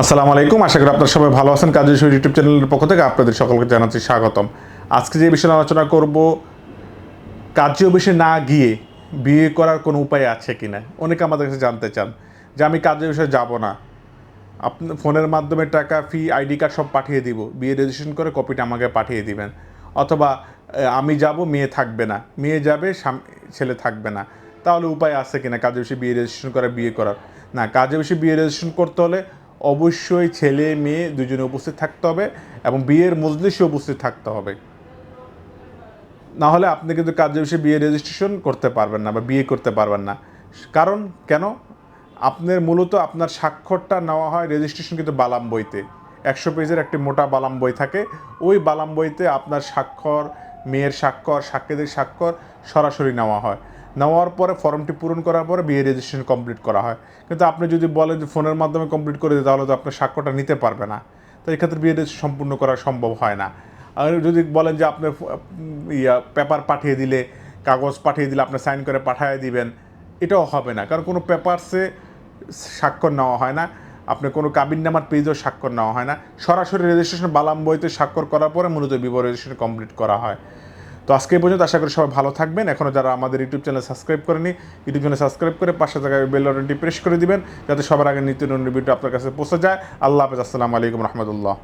আসসালামু আলাইকুম। আশা করি আপনারা সবাই ভালো আছেন। কাজী শরীর ইউটিউব চ্যানেলের পক্ষ থেকে আপনাদের সকলকে জানাচ্ছি স্বাগতম। আজকে যে বিষয়ে আলোচনা করব কার্য অফিসে না গিয়ে বিয়ে করার কোনো উপায় আছে কি না অনেকে আমাদের কাছে জানতে চান যে আমি কার্য অফিসে যাব না। আপনি ফোনের মাধ্যমে টাকা, ফি, আইডি কার্ড সব পাঠিয়ে দিব। বিয়ে রেজিস্ট্রেশন করে কপিটা আমাকে পাঠিয়ে দিবেন। অথবা আমি যাব, মেয়ে থাকবে না। মেয়ে যাবে ছেলে থাকবে না। তাহলে উপায় আছে কিনা কাজে বেশি বিয়ে রেজিস্ট্রেশন করে, বিয়ে করার? না, কাজে বেশি বিয়ে রেজিস্ট্রেশন করতে হলে অবশ্যই ছেলে, মেয়ে দুজনে উপস্থিত থাকতে হবে এবং বিয়ের মজলিসে উপস্থিত থাকতে হবে। না হলে আপনি কিন্তু কাজে বেশি বিয়ে রেজিস্ট্রেশন করতে পারবেন না বা বিয়ে করতে পারবেন না। কারণ কেন? আপনার মূলত আপনার স্বাক্ষরটা নেওয়া হয় রেজিস্ট্রেশন কিন্তু বালাম বইতে। একশো পেজের একটি মোটা বালাম বই থাকে। ওই বালাম বইতে আপনার স্বাক্ষর, মেয়ের স্বাক্ষর, সাক্ষীদের স্বাক্ষর সরাসরি নেওয়া হয়। নেওয়ার পরে ফর্মটি পূরণ করার পরে বিয়ে রেজিস্ট্রেশন কমপ্লিট করা হয়। কিন্তু আপনি যদি বলেন যে ফোনের মাধ্যমে কমপ্লিট করে দিই, তাহলে তো আপনার স্বাক্ষরটা নিতে পারবে না। তো এক্ষেত্রে বিয়ে রেজিস্ট্রেশন সম্পূর্ণ করা সম্ভব হয় না। আর যদি বলেন যে আপনি ইয়া, পেপার পাঠিয়ে দিলে, কাগজ পাঠিয়ে দিলে আপনি সাইন করে পাঠিয়ে দিবেন, এটাও হবে না। কারণ কোনো পেপারসে স্বাক্ষর নেওয়া হয় না। আপনি কোনো কাবিন নামার পেজেও স্বাক্ষর নেওয়া হয় না। সরাসরি রেজিস্ট্রেশন বালাম বইতে স্বাক্ষর করার পরে মূলত বিবর রেজিস্ট্রেশন কমপ্লিট করা হয়। তো আজকে পর্যন্ত আশা করি সবাই ভালো থাকবেন। এখনও যারা আমাদের ইউটিউব চ্যানেল সাবস্ক্রাইব করেনি ইউটিউব চ্যানেল সাবস্ক্রাইব করে পাশে জায়গায় বেল বাটনটি প্রেস করে দিবেন, যাতে সবার আগে নিত্য নতুন ভিডিও আপনার কাছে পৌঁছে যায়। আল্লাহ হাফেজ। আসসালামু আলাইকুম রহমতুল্লাহ।